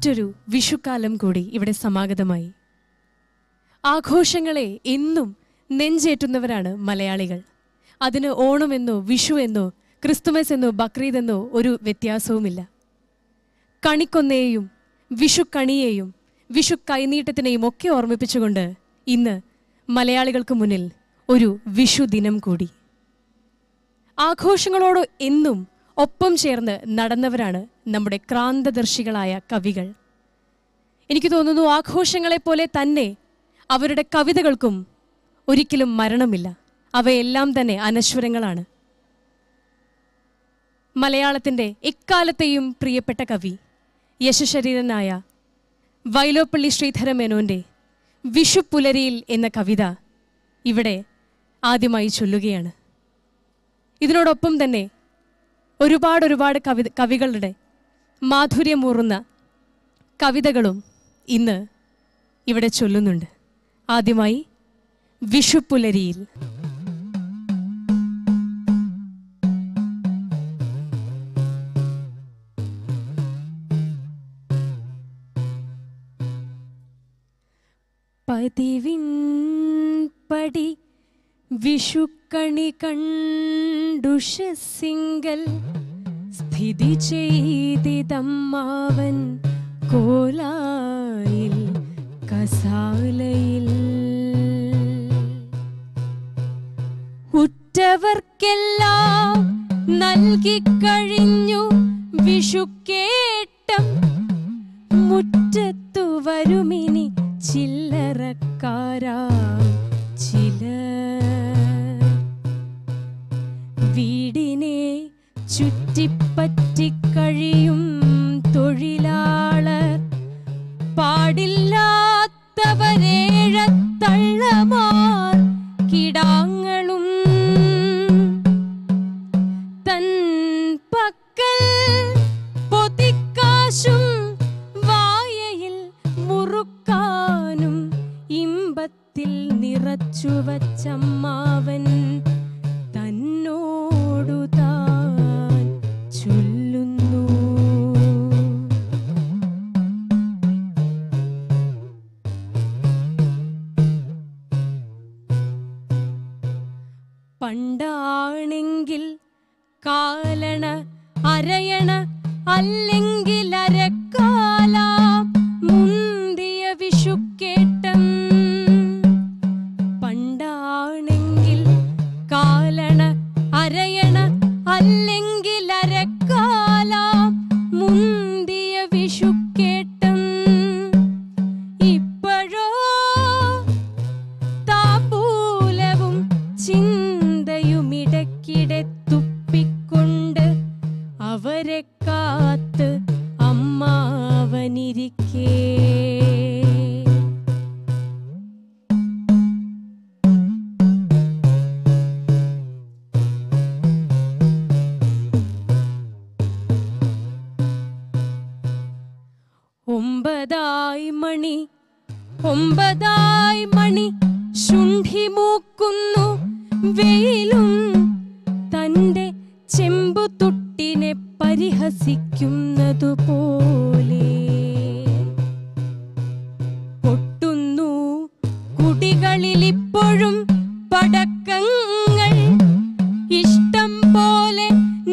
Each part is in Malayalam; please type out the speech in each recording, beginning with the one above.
മറ്റൊരു വിഷുക്കാലം കൂടി ഇവിടെ സമാഗതമായി. ആഘോഷങ്ങളെ എന്നും നെഞ്ചേറ്റുന്നവരാണ് മലയാളികൾ. അതിന് ഓണമെന്നോ വിഷു എന്നോ ക്രിസ്തുമസ് എന്നോ ബക്രീദ് എന്നോ ഒരു വ്യത്യാസവുമില്ല. കണിക്കൊന്നയെയും വിഷു കണിയെയും വിഷു കൈനീട്ടത്തിനെയും ഒക്കെ ഓർമ്മിപ്പിച്ചുകൊണ്ട് ഇന്ന് മലയാളികൾക്ക് മുന്നിൽ ഒരു വിഷു ദിനം കൂടി. ആഘോഷങ്ങളോട് എന്നും ഒപ്പം ചേർന്ന് നടന്നവരാണ് നമ്മുടെ ക്രാന്തദർശികളായ കവികൾ. എനിക്ക് തോന്നുന്നു ആഘോഷങ്ങളെപ്പോലെ തന്നെ അവരുടെ കവിതകൾക്കും ഒരിക്കലും മരണമില്ല. അവയെല്ലാം തന്നെ അനശ്വരങ്ങളാണ്. മലയാളത്തിന്റെ എക്കാലത്തെയും പ്രിയപ്പെട്ട കവി യശശരീരനായ വൈലോപ്പള്ളി ശ്രീധര മേനോന്റെ വിഷുപ്പുലരിയിൽ എന്ന കവിത ഇവിടെ ആദ്യമായി ചൊല്ലുകയാണ്. ഇതിനോടൊപ്പം തന്നെ ഒരുപാട് ഒരുപാട് കവി കവികളുടെ മാധുര്യമൂറുന്ന കവിതകളും ഇന്ന് ഇവിടെ ചൊല്ലുന്നുണ്ട്. ആദ്യമായി വിഷുപ്പുലരിയിൽ. പതിവിൻ പടി വിഷുക്കണി കണ്ടുഷസിങ്കൽ സ്ഥിതി ചെയ്തിതമ്മാവൻ കോലായിൽ കസാലയിൽ. ഉറ്റവർക്കെല്ലാം നൽകിക്കഴിഞ്ഞു വിഷുക്കേട്ടം. മുറ്റത്തു വരുമിനി ചില്ലറക്കാരാ ചില ചുറ്റിപ്പറ്റിക്കഴിയും തൊഴിലാളർ. പാടില്ലാത്തവരേഴത്തള്ളമാർ കിടാങ്ങളും. തൻ പക്കൽ പൊതിക്കാശും വായയിൽ മുറുക്കാനും ഇമ്പത്തിൽ നിറച്ചു கரையன் ഒമ്പതായി മണി ശുണ്ഠി മൂക്കുന്നു. വെയിലും തന്റെ ചെമ്പുതുട്ടിനെ പരിഹസിക്കുന്നതുപോലെ. പൊട്ടുന്നു കുടികളിൽ ഇപ്പോഴും പടക്കങ്ങൾ. ഇഷ്ടം പോലെ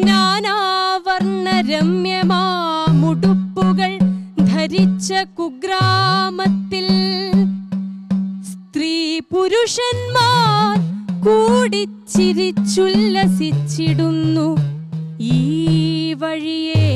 നാനാവർണ രമ്യമാമുടുപ്പുകൾ ധരിച്ച കുഗ്രാമത്തിൽ പുരുഷന്മാർ കൂടിച്ചിരിച്ചുല്ലസിച്ചിടുന്നു. ഈ വഴിയേ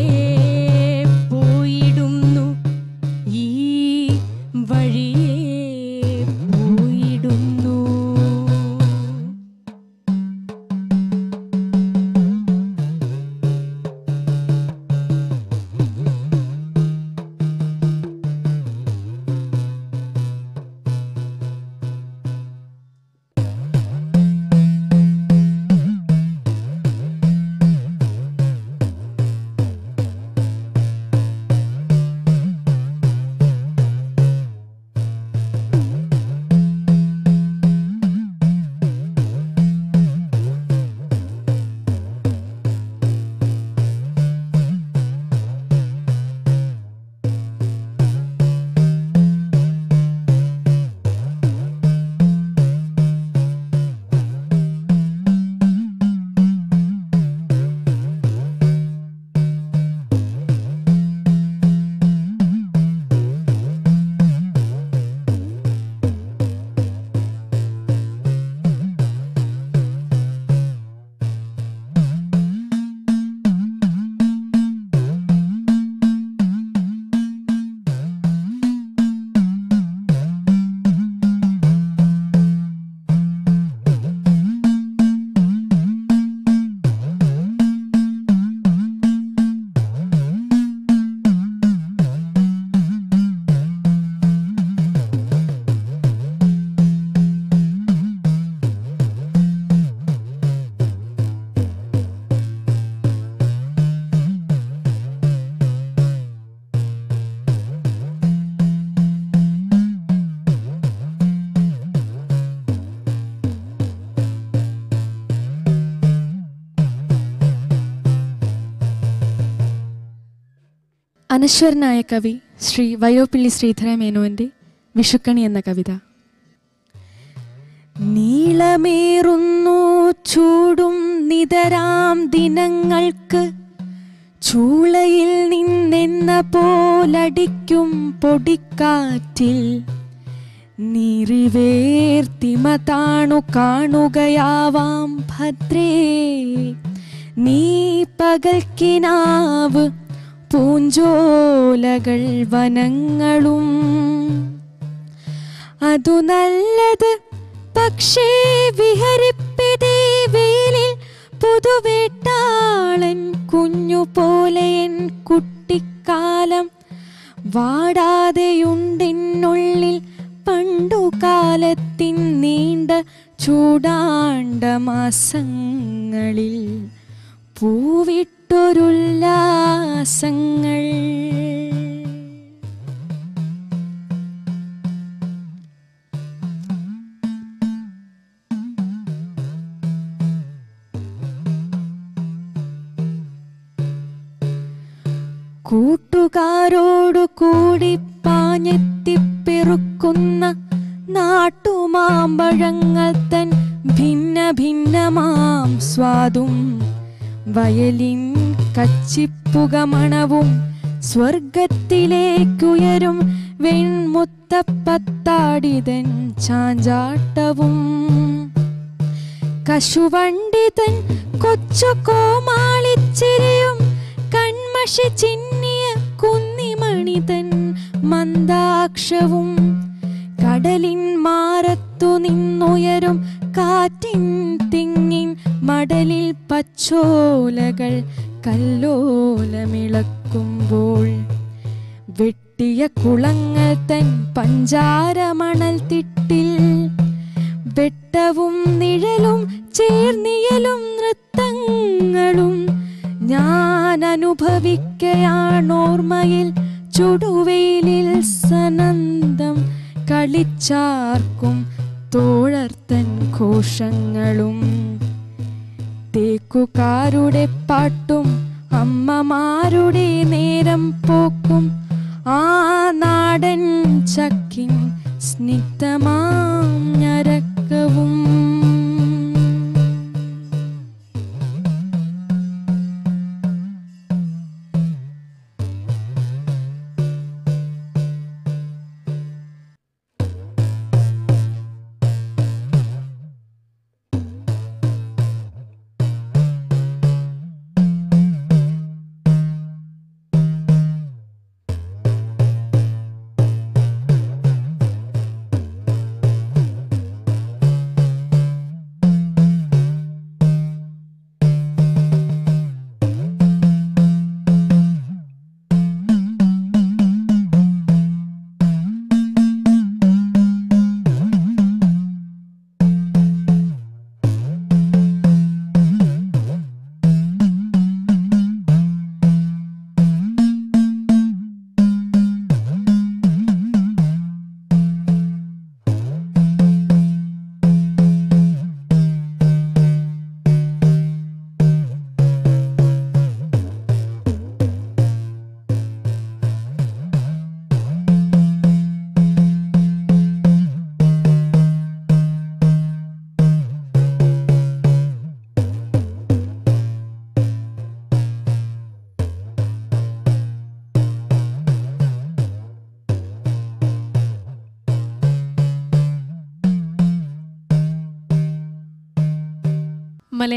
അനശ്വരനായ കവി ശ്രീ വയോപ്പിള്ളി ശ്രീധര മേനോന്റെ വിഷുക്കണി എന്ന കവിത. നീളമേറുന്നു ചൂടും നിതരാം ദിനങ്ങൾക്ക് ചൂളയിൽ നിന്നെന്ന പോലടിക്കും പൊടിക്കാറ്റിൽ നീറിവേർത്തിമ താണു കാണുകയാവാം ഭദ്രേ നീ പകൽക്കിനാവ് പൂഞ്ചോലകൾ വനങ്ങളും. അതു നല്ലത് പക്ഷേ വിഹരിപ്പിതേ പുതുവേട്ടാളൻ കുഞ്ഞു പോലെ എൻ കുട്ടിക്കാലം വാടാതെയുണ്ടെന്നുള്ളിൽ പണ്ടുകാലത്തിൻ നീണ്ട ചൂടാണ്ട മാസങ്ങളിൽ പൂവിട്ടൊരുല്ലാസങ്ങൾ കൂട്ടുകാരോടു കൂടി പാഞ്ഞെത്തിപ്പെറുക്കുന്ന നാട്ടുമാമ്പഴങ്ങൾ തൻ ഭിന്ന ഭിന്നമാം സ്വാദും വയലിൻ കച്ചിപ്പുക മണവും സ്വർഗത്തിലേക്കുയരും വെൺമുത്തപ്പത്താടിതൻ ചാഞ്ചാട്ടവും. കശുവണ്ടിതൻ കൊച്ചു കോമാളിച്ചിരിയും കൺമഷി ചിന്നിയ കുന്നിമണിതൻ മന്ദാക്ഷവും. കടലിൻ മാറത്തു നിന്നുയരും കാറ്റിൻ തിങ്ങിൻ മടലിൽ പച്ചോലകൾ കല്ലോലമിളക്കുമ്പോൾ വെട്ടിയ കുളങ്ങൾ തൻ പഞ്ചാരമണൽ തിട്ടിൽ വെട്ടവും നിഴലും ചേർന്നിയലും നൃത്തങ്ങളും ഞാൻ അനുഭവിക്കയാണോർമ്മയിൽ ചുടുവെയിലിൽ സനന്തം കളിച്ചാർക്കും തോഴർത്തൻ ഘോഷങ്ങളും തേക്കുകാരുടെ പാട്ടും അമ്മമാരുടെ നേരം പോക്കും. ആ നാടൻ ചക്കിൻ സ്നിഗ്ധമാം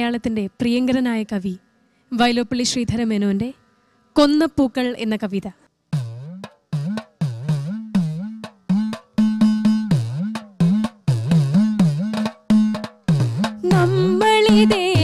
മലയാളത്തിന്റെ പ്രിയങ്കരനായ കവി വയലോപ്പള്ളി ശ്രീധര മേനോന്റെ കൊന്നപ്പൂക്കൾ എന്ന കവിത. നമ്മളിദേവരെ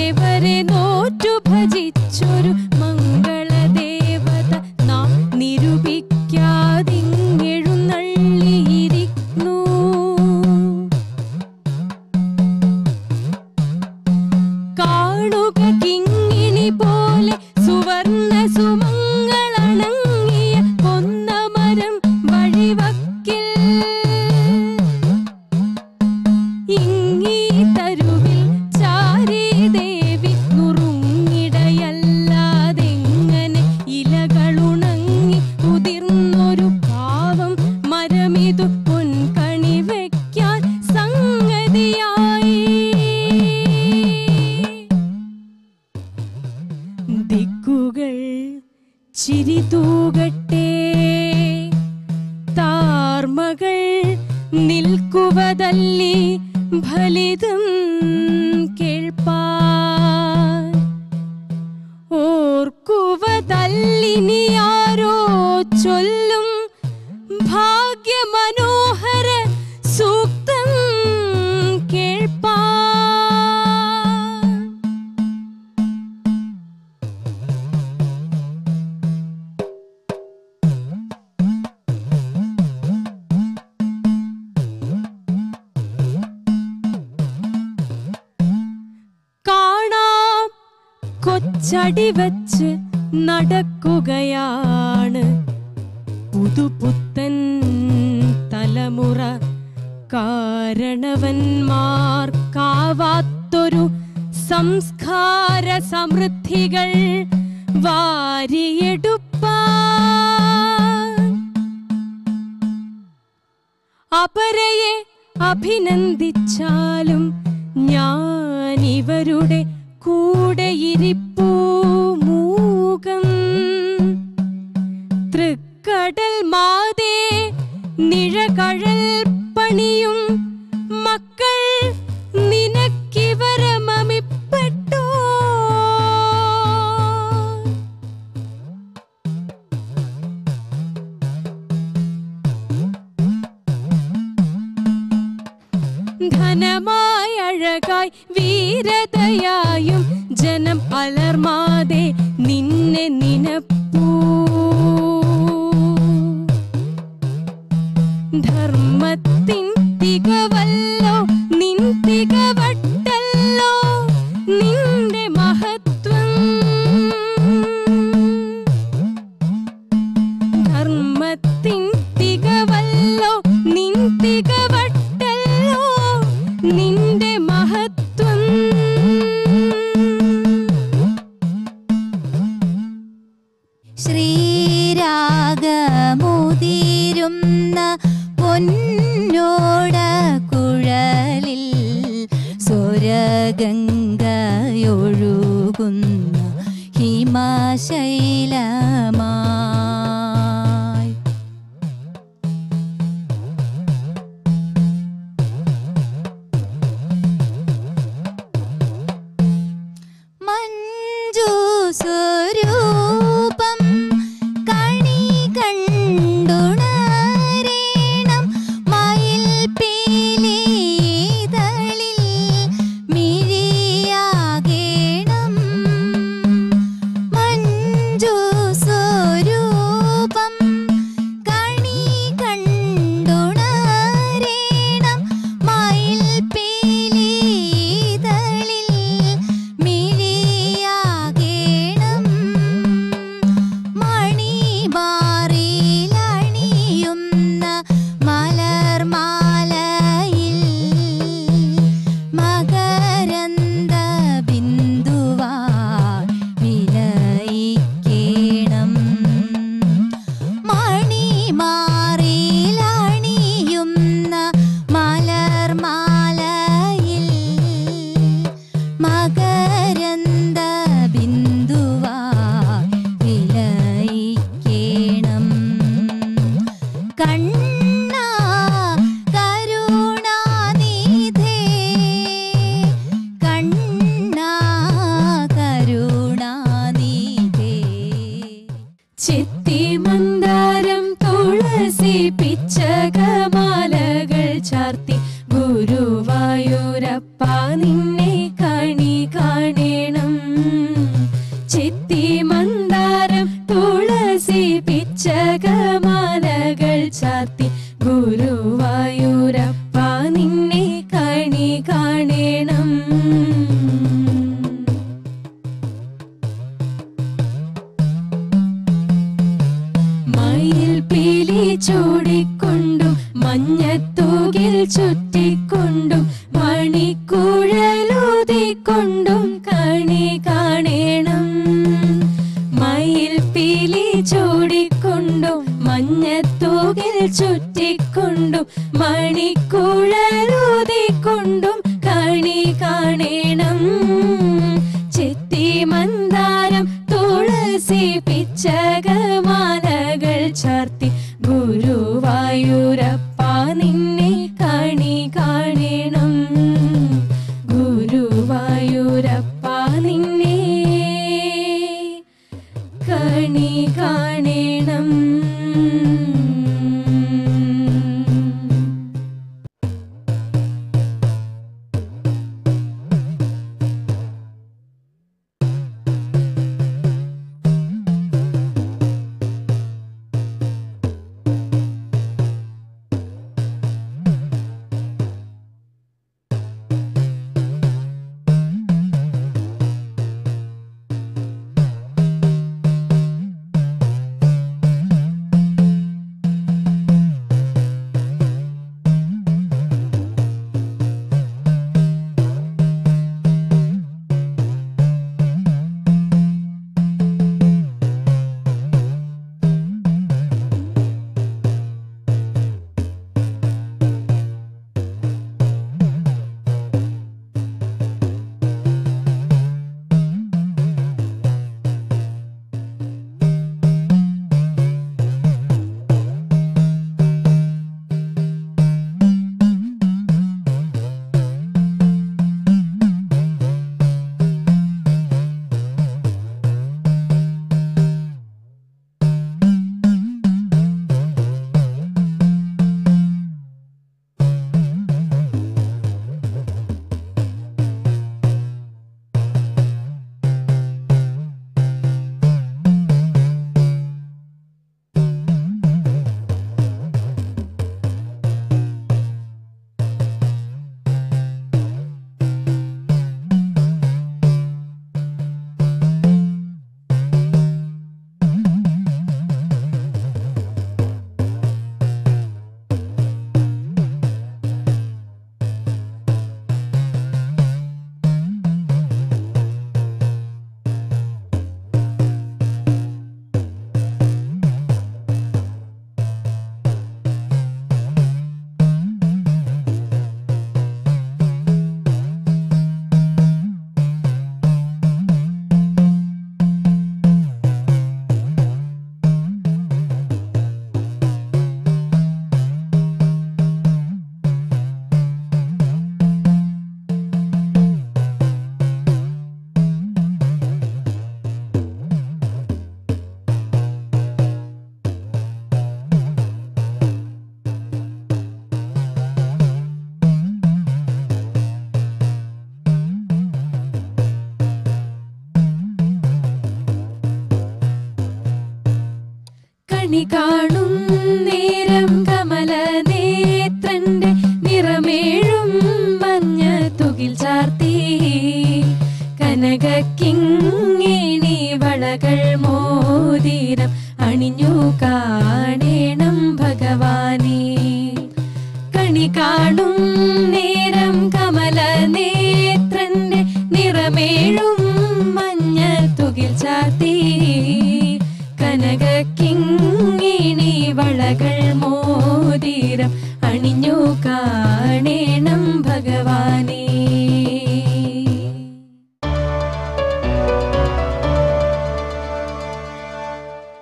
ചടി വച്ച് നടക്കുകയാണ്. പുതുപുത്തൻ തലമുറ കാരണവന്മാർക്കാവാത്തൊരു സംസ്കാര സമൃദ്ധികൾ വാരിയെടുപ്പ. അപരയെ അഭിനന്ദിച്ചാലും ഞാനിവരുടെ കൂടെയിരിപ്പു. கடல் மாதே நிழகழல் பணியும் மக்கள் நினக்கிவரம் அமைப்பட்டோ தனமாய் அழகாய் வீரதையாயும் ஜனம் அலர்மா ഗംഗയൊഴുകുന്ന ഹിമാശൈല ചകമാലകൾ ചാർത്തി ഗുരുവായൂരം.